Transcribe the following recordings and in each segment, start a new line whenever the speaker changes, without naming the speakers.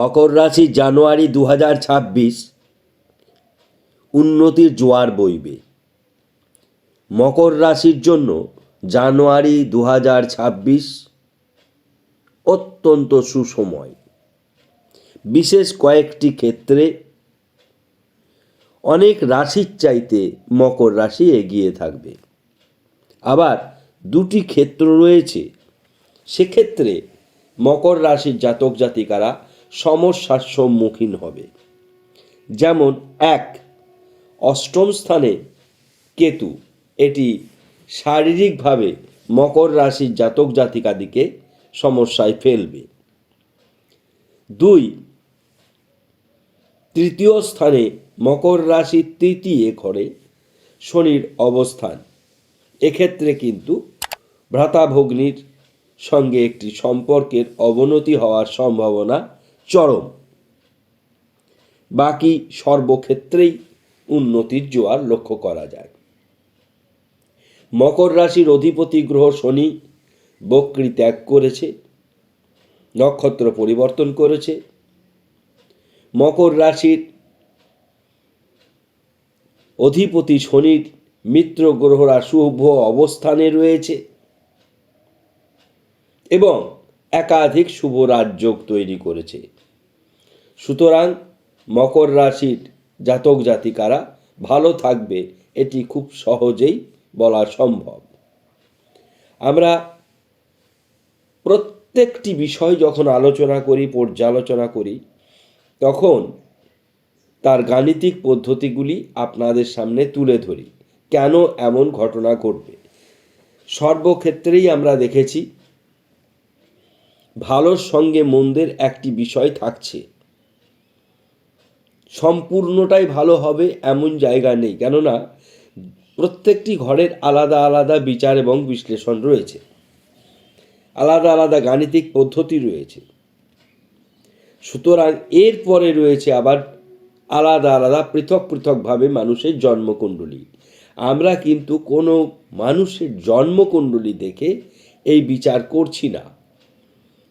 মকর রাশি জানুয়ারি দু হাজার ছাব্বিশ, উন্নতির জোয়ার বইবে। মকর রাশির জন্য জানুয়ারি দু হাজার ছাব্বিশ অত্যন্ত সুসময়। বিশেষ কয়েকটি ক্ষেত্রে অনেক রাশির চাইতে মকর রাশি এগিয়ে থাকবে। আবার দুটি ক্ষেত্র রয়েছে। সেক্ষেত্রে মকর রাশির জাতক জাতিকারা সমস্যার সম্মুখীন হবে। যেমন এক, অষ্টম স্থানে কেতু। এটি শারীরিকভাবে মকর রাশির জাতক জাতিকাদিকে সমস্যায় ফেলবে। দুই, তৃতীয় স্থানে মকর রাশির তৃতীয় ঘরে শনির অবস্থান। এক্ষেত্রে কিন্তু ভ্রাতা ভগ্নির সঙ্গে একটি সম্পর্কের অবনতি হওয়ার সম্ভাবনা চরম। বাকি সর্বক্ষেত্রেই উন্নতির জোয়ার লক্ষ্য করা যায়। মকর রাশির অধিপতি গ্রহ শনি বক্রি ত্যাগ করেছে, নক্ষত্র পরিবর্তন করেছে। মকর রাশির অধিপতি শনির মিত্র গ্রহরা শুভ অবস্থানে রয়েছে এবং একাধিক শুভ রাজযোগ তৈরি করেছে। সুতরাং মকর রাশির জাতক জাতিকারা ভালো থাকবে, এটি খুব সহজেই বলা সম্ভব। আমরা প্রত্যেকটি বিষয় যখন আলোচনা করি, পর্যালোচনা করি, তখন তার গাণিতিক পদ্ধতিগুলি আপনাদের সামনে তুলে ধরি। কেন এমন ঘটনা ঘটবে? সর্বক্ষেত্রেই আমরা দেখেছি, ভালোর সঙ্গে মন্দের একটি বিষয় থাকছে। সম্পূর্ণটাই ভালো হবে এমন জায়গা নেই। কেননা, প্রত্যেকটি ঘরের আলাদা আলাদা বিচার এবং বিশ্লেষণ রয়েছে। আলাদা আলাদা গাণিতিক পদ্ধতি রয়েছে। সুতরাং এরপরে রয়েছে আবার আলাদা আলাদা পৃথক পৃথকভাবে মানুষের জন্মকুণ্ডলী। আমরা কিন্তু কোনো মানুষের জন্মকুণ্ডলী দেখে এই বিচার করছি না।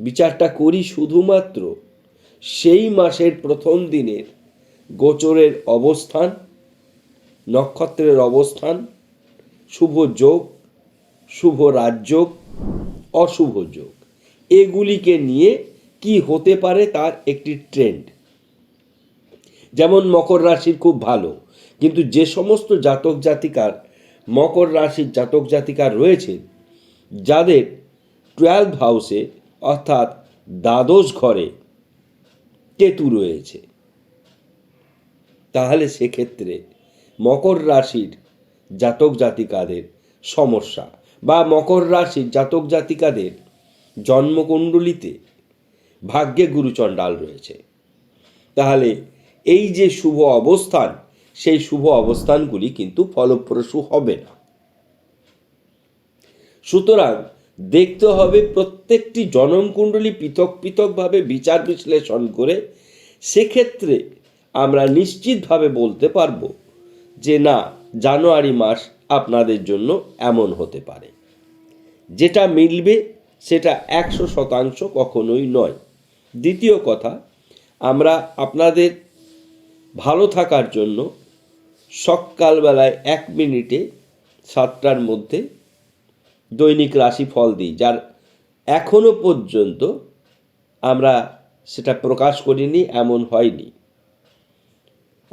বিচারটা করি শুধুমাত্র সেই মাসের প্রথম দিনের গোচরের অবস্থান, নক্ষত্রের অবস্থান, শুভ যোগ, শুভ রাজযোগ, অশুভ যোগ। এগুলিকে নিয়ে কি হতে পারে তার একটি ট্রেন্ড যেমন মকর রাশির খুব ভালো, কিন্তু যে সমস্ত জাতক জাতিকার, মকর রাশির জাতক জাতিকার রয়েছে, যাদের টুয়েলভ হাউসে অর্থাৎ দ্বাদশ ঘরে কেতু রয়েছে। তাহলে সেক্ষেত্রে মকর রাশির জাতক জাতিকাদের সমস্যা বা মকর রাশির জাতক জাতিকাদের জন্মকুণ্ডলিতে ভাগ্যে গুরুচণ্ডাল রয়েছে। তাহলে এই যে শুভ অবস্থান, সেই শুভ অবস্থানগুলি কিন্তু ফলপ্রসূ হবে না। সুতরাং দেখতে হবে প্রত্যেকটি জনমকুণ্ডলী পৃথক পৃথকভাবে বিচার বিশ্লেষণ করে সেক্ষেত্রে আমরা নিশ্চিতভাবে বলতে পারব যে না, জানুয়ারি মাস আপনাদের জন্য এমন হতে পারে। যেটা মিলবে সেটা একশো শতাংশ কখনোই নয়। দ্বিতীয় কথা, আমরা আপনাদের ভালো থাকার জন্য সকালবেলায় এক মিনিটে সাতটার মধ্যে দৈনিক রাশিফল দিই, যার এখনও পর্যন্ত আমরা সেটা প্রকাশ করিনি, এমন হয়নি।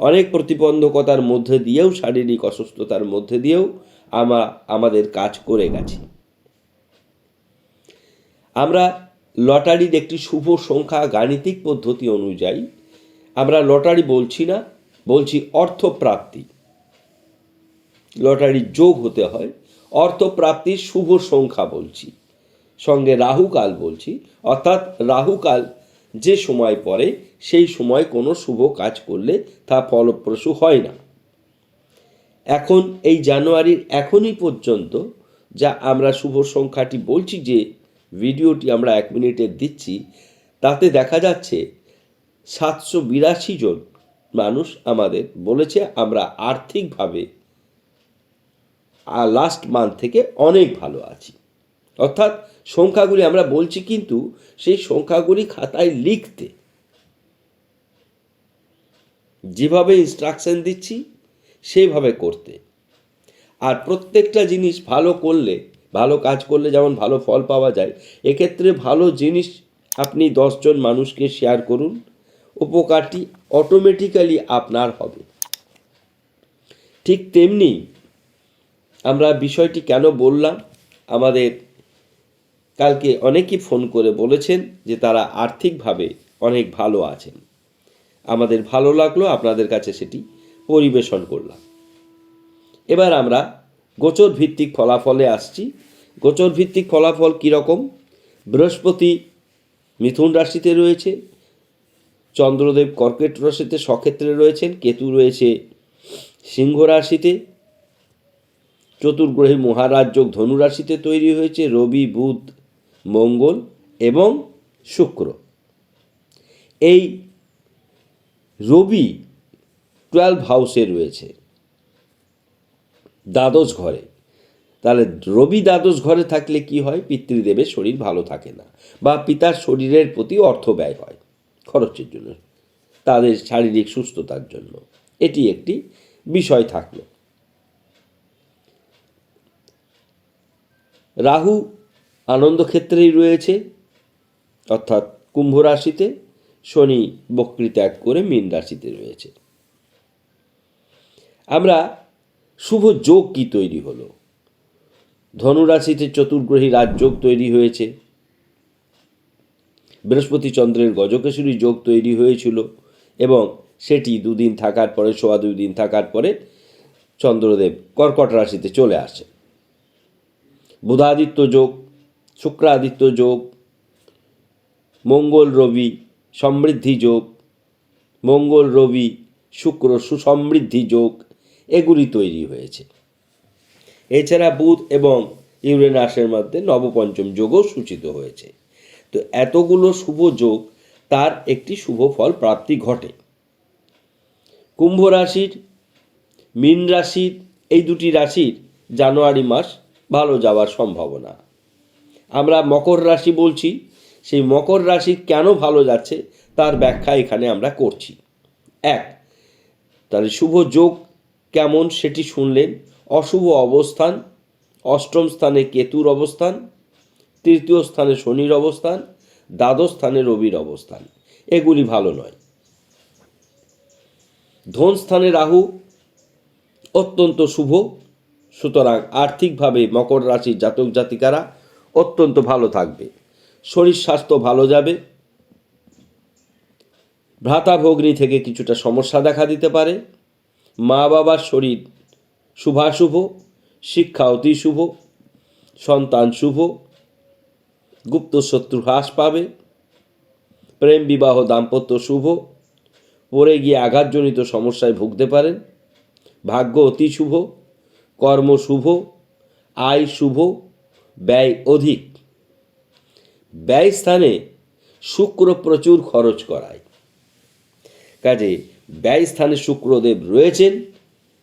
অনেক প্রতিবন্ধকতার মধ্যে দিয়েও, শারীরিক অসুস্থতার মধ্যে দিয়েও আমরা আমাদের কাজ করে গেছি। আমরা লটারির একটি শুভ সংখ্যা গাণিতিক পদ্ধতি অনুযায়ী আমরা লটারি বলছি না, বলছি অর্থপ্রাপ্তি। লটারির যোগ হতে হয়, অর্থপ্রাপ্তির শুভ সংখ্যা বলছি। সঙ্গে রাহুকাল বলছি, অর্থাৎ রাহুকাল যে সময় পরে, সেই সময় কোনো শুভ কাজ করলে তা ফলপ্রসূ হয় না। এখন এই জানুয়ারির এখনই পর্যন্ত যা আমরা শুভ সংখ্যাটি বলছি যে ভিডিওটি আমরা এক মিনিটের দিচ্ছি, তাতে দেখা যাচ্ছে সাতশো বিরাশি জন মানুষ আমাদের বলেছে আমরা আর্থিকভাবে লাস্ট মান্থ থেকে অনেক ভালো আছি। অর্থাৎ সংখ্যাগুলি আমরা বলছি কিন্তু সেই সংখ্যাগুলি খাতায় লিখতে। যেভাবে ইনস্ট্রাকশন দিচ্ছি, সেইভাবে করতে। আর প্রত্যেকটা জিনিস ভালো করলে, ভালো কাজ করলে যেমন ভালো ফল পাওয়া যায়, এক্ষেত্রে ভালো জিনিস আপনি দশজন মানুষকে শেয়ার করুন, উপকারটি অটোমেটিক্যালি আপনার হবে। ঠিক তেমনি আমরা বিষয়টি কেন বললাম? আমাদের কালকে অনেকেই ফোন করে বলেছেন যে তারা আর্থিকভাবে অনেক ভালো আছেন। আমাদের ভালো লাগল আপনাদের কাছে সেটি পরিবেশন করলাম। এবার আমরা গোচর ভিত্তিক ফলাফলে আসছি। গোচর ভিত্তিক ফলাফল কীরকম? বৃহস্পতি মিথুন রাশিতে রয়েছে, চন্দ্রদেব কর্কেট রাশিতে সক্ষেত্রে রয়েছেন, কেতু রয়েছে সিংহ রাশিতে, চতুর্গ্রহী মহারাজ যোগ ধনু রাশিতে তৈরি হয়েছে, রবি, বুধ মঙ্গল এবং শুক্র। এই রবি টুয়েলভ হাউসে রয়েছে। দ্বাদশ ঘরে। তাহলে রবি দ্বাদশ ঘরে থাকলে কি হয়? পিতৃদেবের শরীর ভালো থাকে না বা পিতার শরীরের প্রতি অর্থ ব্যয় হয় খরচের জন্য, তাদের শারীরিক সুস্থতার জন্য। এটি একটি বিষয় থাকল। রাহু আনন্দক্ষেত্রেই রয়েছে, অর্থাৎ কুম্ভ রাশিতে শনি বক্রি ত্যাগ করে মীন রাশিতে রয়েছে। আমরা শুভ যোগ কি তৈরি হলো? ধনুরাশিতে চতুর্গ্রহী রাজযোগ তৈরি হয়েছে। বৃহস্পতি চন্দ্রের গজকেশরী যোগ তৈরি হয়েছিল এবং সেটি দুদিন থাকার পরে, সোয়া দুই দিন থাকার পরে চন্দ্রদেব কর্কট রাশিতে চলে আসে বুধাদিত্য যোগ শুক্রাদিত্য যোগ, মঙ্গল রবি সমৃদ্ধি যোগ, মঙ্গল রবি শুক্র সুসমৃদ্ধি যোগ, এগুলি তৈরি হয়েছে। এছাড়া বুধ এবং ইউরেনাসের মধ্যে নবপঞ্চম যোগও সূচিত হয়েছে। তো এতগুলো শুভ যোগ, তার একটি শুভ ফল প্রাপ্তি ঘটে। কুম্ভ রাশির, মীন রাশির, এই দুটি রাশির জানুয়ারি মাস ভালো যাওয়ার সম্ভাবনা। আমরা মকর রাশি বলছি, সেই মকর রাশি কেন ভালো যাচ্ছে তার ব্যাখ্যা এখানে আমরা করছি। এক, তাহলে শুভ যোগ কেমন সেটি শুনলেন। অশুভ অবস্থান, অষ্টম স্থানে কেতুর অবস্থান, তৃতীয় স্থানে শনির অবস্থান, দ্বাদশ স্থানে রবির অবস্থান। এগুলি ভালো নয়। ধন স্থানে রাহু অত্যন্ত শুভ, সুতরাং আর্থিকভাবে মকর রাশির জাতক জাতিকারা অত্যন্ত ভালো থাকবে। শরীর স্বাস্থ্য ভালো যাবে। ভ্রাতা ভগ্নী থেকে কিছুটা সমস্যা দেখা দিতে পারে। মা বাবার শরীর শুভাশুভ, শিক্ষা অতি শুভ, সন্তান শুভ গুপ্ত শত্রু হ্রাস পাবে, প্রেম বিবাহ দাম্পত্য শুভ, পড়ে গিয়ে আঘাতজনিত সমস্যায় ভুগতে পারেন। ভাগ্য অতি শুভ, কর্ম শুভ, আয় শুভ ব্যয় অধিক। ব্যয় স্থানে শুক্র প্রচুর খরচ করায়। কাজে ব্যয় স্থানে শুক্রদেব রয়েছেন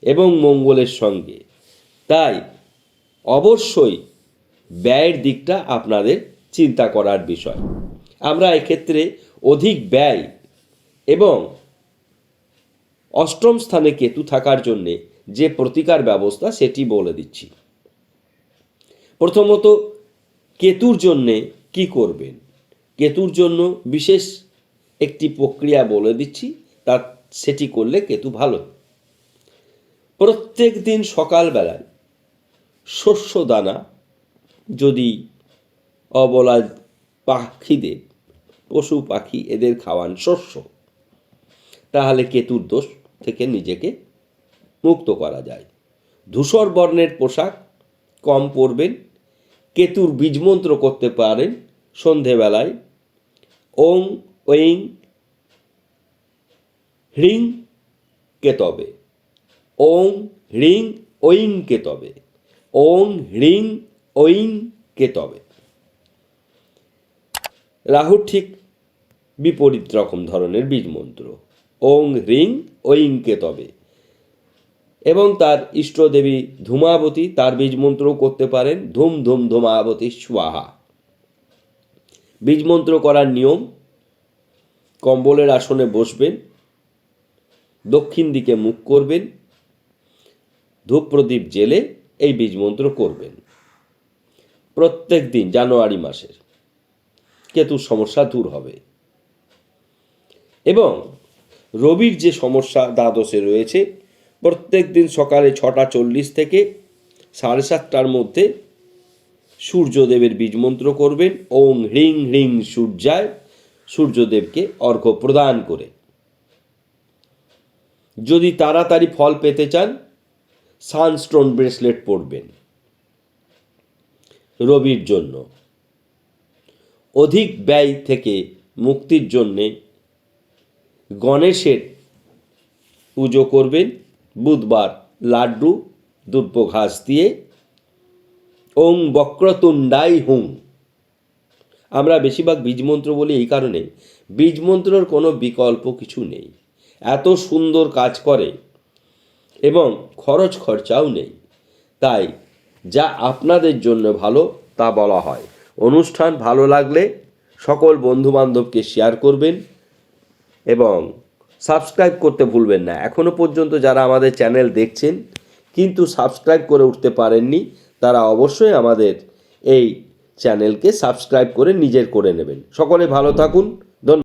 এবং মঙ্গলের সঙ্গে। তাই অবশ্যই ব্যয়ের দিকটা আপনাদের চিন্তা করার বিষয়। আমরা এক্ষেত্রে অধিক ব্যয় এবং অষ্টম স্থানে কেতু থাকার জন্যে যে প্রতিকার ব্যবস্থা সেটি বলে দিচ্ছি। প্রথমত, কেতুর জন্যে কি করবেন? কেতুর জন্য বিশেষ একটি প্রক্রিয়া বলে দিচ্ছি, তা সেটি করলে কেতু ভালো। প্রত্যেক দিন সকালবেলায় শস্য দানা যদি অবলা পাখিদের, পশু পাখি এদের খাওয়ান শস্য, তাহলে কেতুর দোষ থেকে নিজেকে মুক্ত করা যায়। ধূসর বর্ণের পোশাক কম পরবেন কেতুর বীজমন্ত্র করতে পারেন সন্ধেবেলায়। ওং, ওইং, হ্রিং কেতবে ওং, হ্রিং, ওইং কেতবে ওং, হ্রিং, ওইং কেতবে রাহুর ঠিক বিপরীত রকম ধরনের বীজ মন্ত্র ওং, হ্রিং, ওইং কেতবে এবং তার ইষ্টদেবী ধূমাবতী তার বীজ মন্ত্রও করতে পারেন ধুম ধুম ধূমাবতী স্বাহা। বীজ মন্ত্র করার নিয়ম, কম্বলের আসনে বসবেন, দক্ষিণ দিকে মুখ করবেন ধূপ প্রদীপ জেলে এই বীজ মন্ত্র করবেন। প্রত্যেক দিন জানুয়ারি মাসের কেতুর সমস্যা দূর হবে। এবং রবির যে সমস্যা দ্বাদশে রয়েছে প্রত্যেক দিন সকালে ছটা চল্লিশ থেকে সাড়ে সাতটার মধ্যে সূর্যদেবের বীজ মন্ত্র করবেন। ওং হ্রিং হ্রিং সূর্যায় সূর্যদেবকে অর্ঘ্য প্রদান করে। যদি তাড়াতাড়ি ফল পেতে চান, সানস্টোন ব্রেসলেট পরবেন। রবির জন্য। অধিক ব্যয় থেকে মুক্তির জন্যে গণেশের পুজো করবেন। বুধবার লাড্ডু দুর্প ঘাস দিয়ে ওং বক্রতুণ্ডাই হুং আমরা বেশিরভাগ বীজমন্ত্র বলি এই কারণে বীজমন্ত্রর কোনো বিকল্প কিছু নেই। এত সুন্দর কাজ করে এবং খরচ খরচাও নেই। তাই যা আপনাদের জন্য ভালো তা বলা হয়। অনুষ্ঠান ভালো লাগলে সকল বন্ধুবান্ধবকে শেয়ার করবেন এবং সাবস্ক্রাইব করতে ভুলবেন না। এখনও পর্যন্ত যারা আমাদের চ্যানেল দেখছেন, কিন্তু সাবস্ক্রাইব করে উঠতে পারেননি, তারা অবশ্যই আমাদের এই চ্যানেলকে সাবস্ক্রাইব করে নিজের করে নেবেন। সকলে ভালো থাকুন।